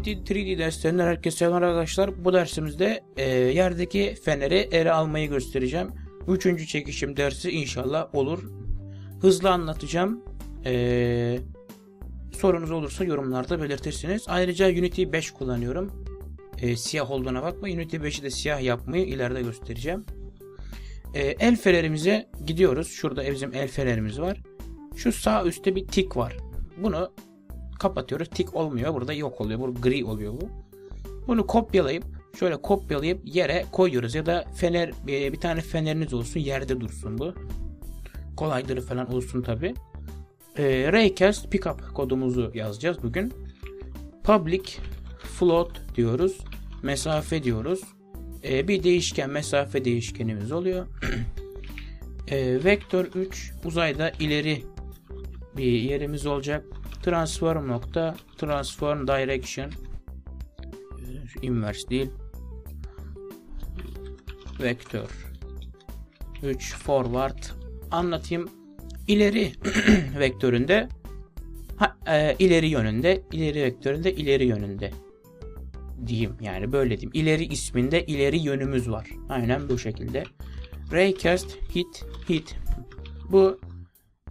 Unity 3D derslerinden herkese selam arkadaşlar. Bu dersimizde e, yerdeki feneri ele almayı göstereceğim. Üçüncü çekişim dersi inşallah olur. Hızlı anlatacağım. E, sorunuz olursa yorumlarda belirtirsiniz. Ayrıca Unity 5 kullanıyorum. E, siyah olduğuna bakma. Unity 5'i de siyah yapmayı ileride göstereceğim. E, el fenerimize gidiyoruz. Şurada bizim el fenerimiz var. Şu sağ üstte bir tik var. Bunu kapatıyoruz. Tik olmuyor. Burada yok oluyor. Burada gri oluyor bu. Bunu kopyalayıp şöyle kopyalayıp yere koyuyoruz ya da fener bir, bir tane feneriniz olsun yerde dursun bu. Kolaydır falan olsun tabi. Ee, Raycast pickup kodumuzu yazacağız bugün. Public float diyoruz. Mesafe diyoruz. Ee, bir değişken mesafe değişkenimiz oluyor. ee, vektör 3 uzayda ileri bir yerimiz olacak. Transform nokta transform direction. İnverse değil. Vektör. 3 forward. Anlatayım. İleri vektöründe ha, e, ileri yönünde ileri vektöründe ileri yönünde diyeyim. Yani böyle diyeyim. İleri isminde ileri yönümüz var. Aynen bu şekilde. Raycast hit hit. Bu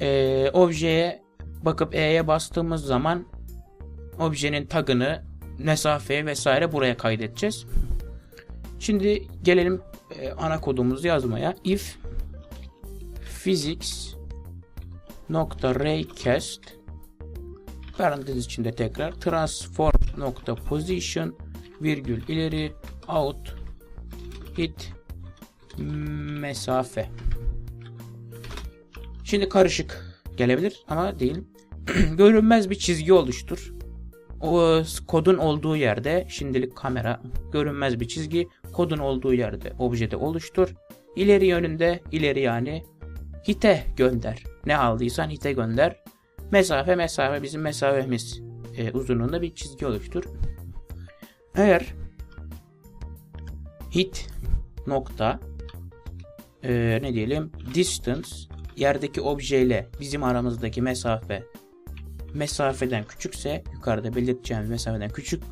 e, objeye bakıp E'ye bastığımız zaman objenin tagını, mesafeyi vesaire buraya kaydedeceğiz. Şimdi gelelim e, ana kodumuzu yazmaya. If physics nokta raycast parantez içinde tekrar transform nokta position virgül ileri out hit mesafe. Şimdi karışık gelebilir ama değil. görünmez bir çizgi oluştur. O kodun olduğu yerde şimdilik kamera görünmez bir çizgi kodun olduğu yerde objede oluştur. İleri yönünde ileri yani hite gönder. Ne aldıysan hite gönder. Mesafe mesafe bizim mesafemiz e, uzunluğunda bir çizgi oluştur. Eğer hit nokta e, ne diyelim distance yerdeki objeyle bizim aramızdaki mesafe mesafeden küçükse yukarıda belirteceğimiz mesafeden küçük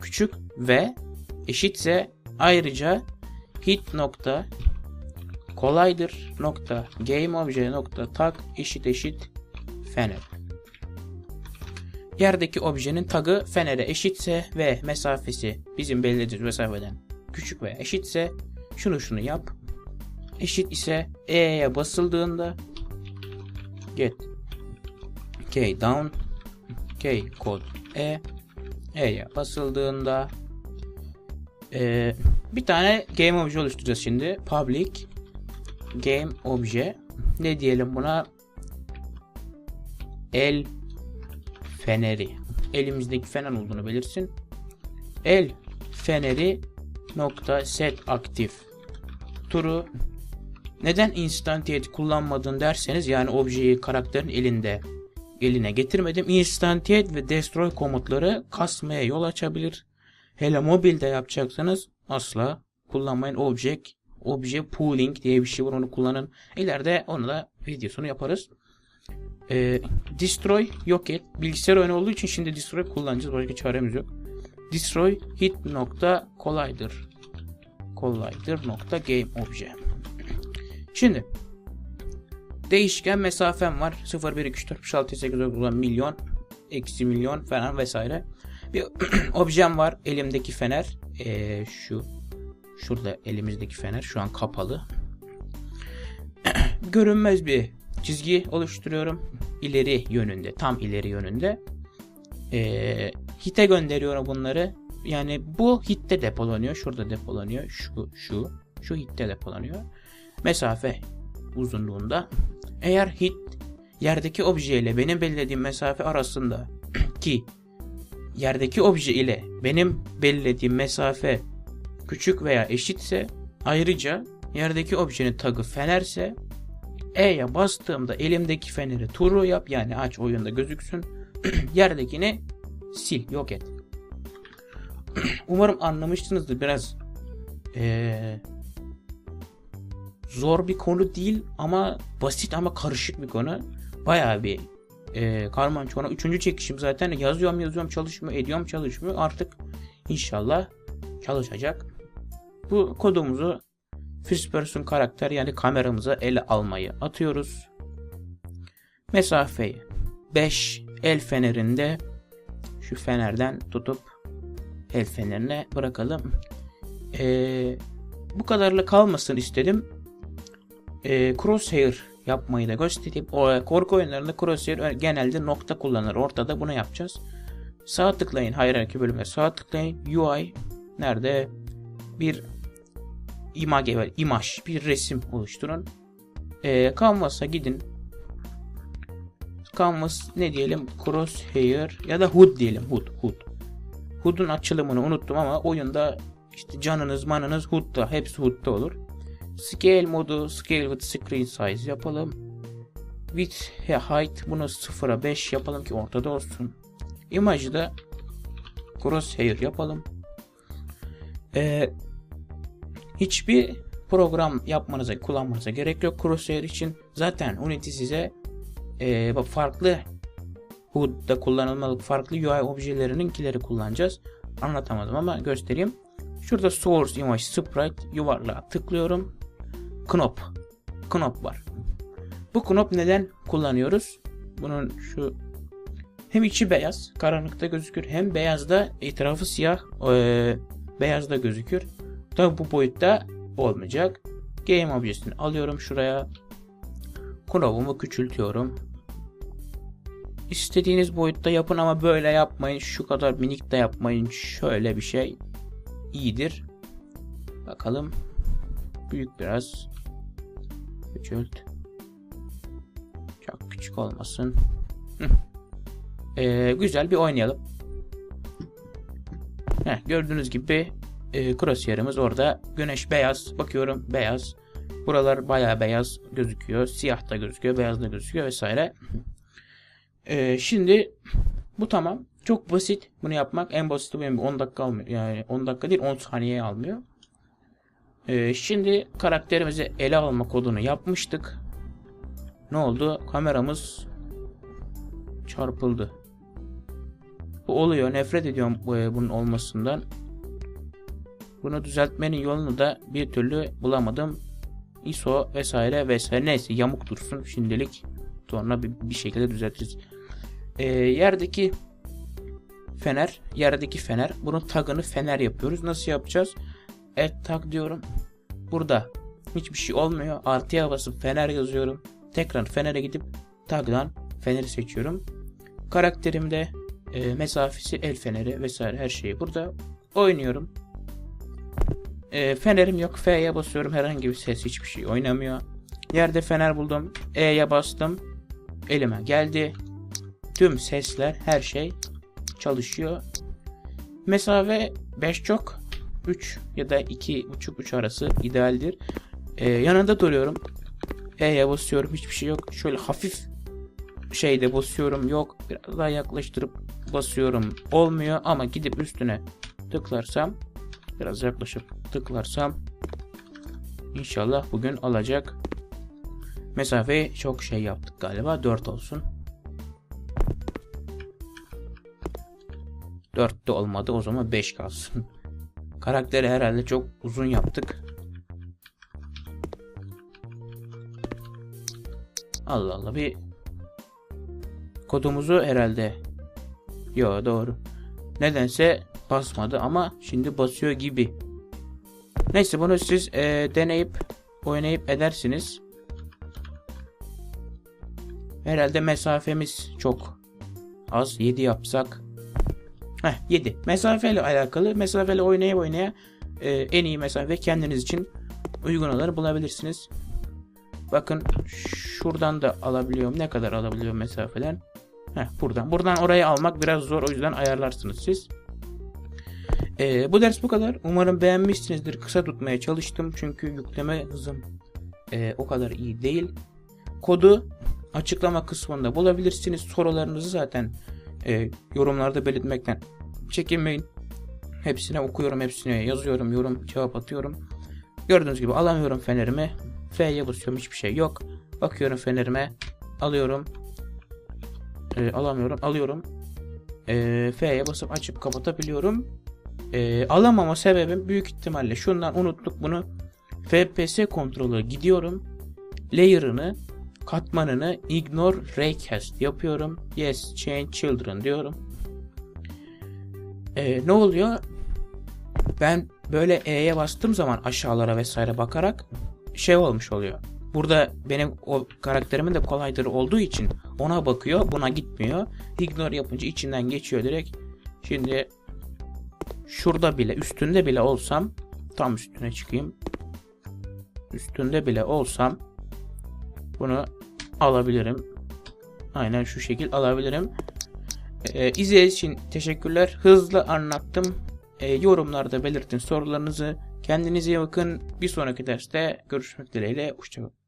küçük ve eşitse ayrıca hit nokta kolaydır nokta game obje nokta tag eşit eşit fener. Yerdeki objenin tagı fenere eşitse ve mesafesi bizim belirlediğimiz mesafeden küçük ve eşitse şunu şunu yap. Eşit ise E'ye basıldığında get K down K kod E E'ye basıldığında e, bir tane game obje oluşturacağız şimdi. Public game obje ne diyelim buna el feneri elimizdeki fener olduğunu belirsin. El feneri nokta set aktif turu neden instantiate kullanmadın derseniz yani objeyi karakterin elinde eline getirmedim. Instantiate ve destroy komutları kasmaya yol açabilir. Hele mobilde yapacaksanız asla kullanmayın. Object, obje pooling diye bir şey var onu kullanın. İleride onu da videosunu yaparız. Ee, destroy yok et. Bilgisayar oyunu olduğu için şimdi destroy kullanacağız. Başka çaremiz yok. Destroy hit nokta kolaydır. Kolaydır nokta game obje. Şimdi değişken mesafem var. 0, 1, 2, 3, 4, 5, 6, 8, 9, 10 milyon, eksi milyon falan vesaire. Bir objem var. Elimdeki fener. Ee, şu. Şurada elimizdeki fener. Şu an kapalı. Görünmez bir çizgi oluşturuyorum. İleri yönünde. Tam ileri yönünde. Ee, hite gönderiyorum bunları. Yani bu hitte depolanıyor. Şurada depolanıyor. Şu, şu. Şu hitte depolanıyor. Mesafe uzunluğunda. Eğer hit yerdeki obje ile benim belirlediğim mesafe arasında ki yerdeki obje ile benim belirlediğim mesafe küçük veya eşitse ayrıca yerdeki objenin tagı fenerse E'ye bastığımda elimdeki feneri turu yap yani aç oyunda gözüksün. Yerdekini sil yok et. Umarım anlamışsınızdır biraz ee, zor bir konu değil ama basit ama karışık bir konu. Bayağı bir e, karman çorman. Üçüncü çekişim zaten yazıyorum yazıyorum çalışmıyor ediyorum çalışmıyor. Artık inşallah çalışacak. Bu kodumuzu first person karakter yani kameramıza ele almayı atıyoruz. Mesafeyi 5 el fenerinde şu fenerden tutup el fenerine bırakalım. Ee, bu kadarla kalmasın istedim. Ee, crosshair yapmayı da göstereyim. O korku oyunlarında crosshair genelde nokta kullanır. Ortada bunu yapacağız. Sağ tıklayın hierarchy bölümüne sağ tıklayın. UI nerede? Bir image var. imaj bir resim oluşturun. Ee, Canvas'a gidin. Canvas ne diyelim? Crosshair ya da HUD diyelim. HUD. HUD. HUD'un açılımını unuttum ama oyunda işte canınız manınız HUD'da. Hepsi HUD'da olur. Scale modu Scale with Screen Size yapalım. Width Height bunu 0'a 5 yapalım ki ortada olsun. Imajı da Crosshair yapalım. Ee, hiçbir program yapmanıza, kullanmanıza gerek yok Crosshair için. Zaten Unity size e, farklı HUD'da kullanılmalı farklı UI objelerininkileri kullanacağız. Anlatamadım ama göstereyim. Şurada Source Image Sprite yuvarlağa tıklıyorum. Knop. Knop var. Bu knop neden kullanıyoruz? Bunun şu hem içi beyaz, karanlıkta gözükür hem beyazda etrafı siyah, e, beyazda gözükür. Tabi bu boyutta olmayacak. Game objesini alıyorum şuraya. Knobumu küçültüyorum. İstediğiniz boyutta yapın ama böyle yapmayın. Şu kadar minik de yapmayın. Şöyle bir şey iyidir. Bakalım. Büyük biraz. Küçült. Çok küçük olmasın. Ee, güzel bir oynayalım. Heh, gördüğünüz gibi e, crosshair'ımız orada. Güneş beyaz. Bakıyorum beyaz. Buralar bayağı beyaz gözüküyor. Siyah da gözüküyor. Beyaz da gözüküyor vesaire. Ee, şimdi bu tamam. Çok basit bunu yapmak. En basit benim 10 dakika almıyor. Yani 10 dakika değil 10 saniye almıyor. Ee, şimdi karakterimizi ele alma kodunu yapmıştık. Ne oldu? Kameramız çarpıldı. Bu oluyor. Nefret ediyorum bunun olmasından. Bunu düzeltmenin yolunu da bir türlü bulamadım. ISO vesaire vesaire neyse yamuk dursun şimdilik. Sonra bir, şekilde düzeltiriz. Ee, yerdeki fener, yerdeki fener. Bunun tagını fener yapıyoruz. Nasıl yapacağız? Evet tag diyorum. Burada hiçbir şey olmuyor. Artıya basıp fener yazıyorum. Tekrar fenere gidip tagdan feneri seçiyorum. Karakterimde e, mesafesi el feneri vesaire her şeyi burada oynuyorum. E, fenerim yok. F'ye basıyorum. Herhangi bir ses hiçbir şey oynamıyor. Yerde fener buldum. E'ye bastım. Elime geldi. Tüm sesler her şey çalışıyor. Mesafe 5 çok. 3 ya da 2.5-3 arası idealdir. Ee, yanında duruyorum. E'ye basıyorum. Hiçbir şey yok. Şöyle hafif şeyde basıyorum. Yok. Biraz daha yaklaştırıp basıyorum. Olmuyor ama gidip üstüne tıklarsam biraz yaklaşıp tıklarsam inşallah bugün alacak. Mesafeyi çok şey yaptık galiba. 4 olsun. 4 de olmadı. O zaman 5 kalsın. Karakteri herhalde çok uzun yaptık. Allah Allah bir kodumuzu herhalde Yo doğru. Nedense basmadı ama şimdi basıyor gibi. Neyse bunu siz e, deneyip oynayıp edersiniz. Herhalde mesafemiz çok az. 7 yapsak. Heh 7. Mesafeyle alakalı. Mesafeyle oynaya oynaya e, en iyi mesafe kendiniz için uygun olanı bulabilirsiniz. Bakın şuradan da alabiliyorum. Ne kadar alabiliyorum mesafeden? Heh, buradan. Buradan oraya almak biraz zor. O yüzden ayarlarsınız siz. Ee, bu ders bu kadar. Umarım beğenmişsinizdir. Kısa tutmaya çalıştım. Çünkü yükleme hızım e, o kadar iyi değil. Kodu açıklama kısmında bulabilirsiniz. Sorularınızı zaten e, yorumlarda belirtmekten çekinmeyin. Hepsine okuyorum, hepsine yazıyorum, yorum, cevap atıyorum. Gördüğünüz gibi alamıyorum fenerimi. F'ye basıyorum hiçbir şey yok. Bakıyorum fenerime, alıyorum. Ee, alamıyorum. Alıyorum. Ee, F'ye basıp açıp kapatabiliyorum. Ee, alamama sebebim büyük ihtimalle şundan unuttuk bunu. FPS kontrolü gidiyorum. Layer'ını katmanını ignore raycast yapıyorum. Yes change children diyorum. Ee, ne oluyor? Ben böyle E'ye bastığım zaman aşağılara vesaire bakarak şey olmuş oluyor. Burada benim o karakterimin de collider olduğu için ona bakıyor, buna gitmiyor. Ignore yapınca içinden geçiyor direkt. Şimdi şurada bile, üstünde bile olsam tam üstüne çıkayım. Üstünde bile olsam bunu alabilirim. Aynen şu şekil alabilirim. Ee, izlediğiniz için teşekkürler. Hızlı anlattım. Ee, yorumlarda belirtin sorularınızı. Kendinize iyi bakın. Bir sonraki derste görüşmek dileğiyle. Hoşçakalın.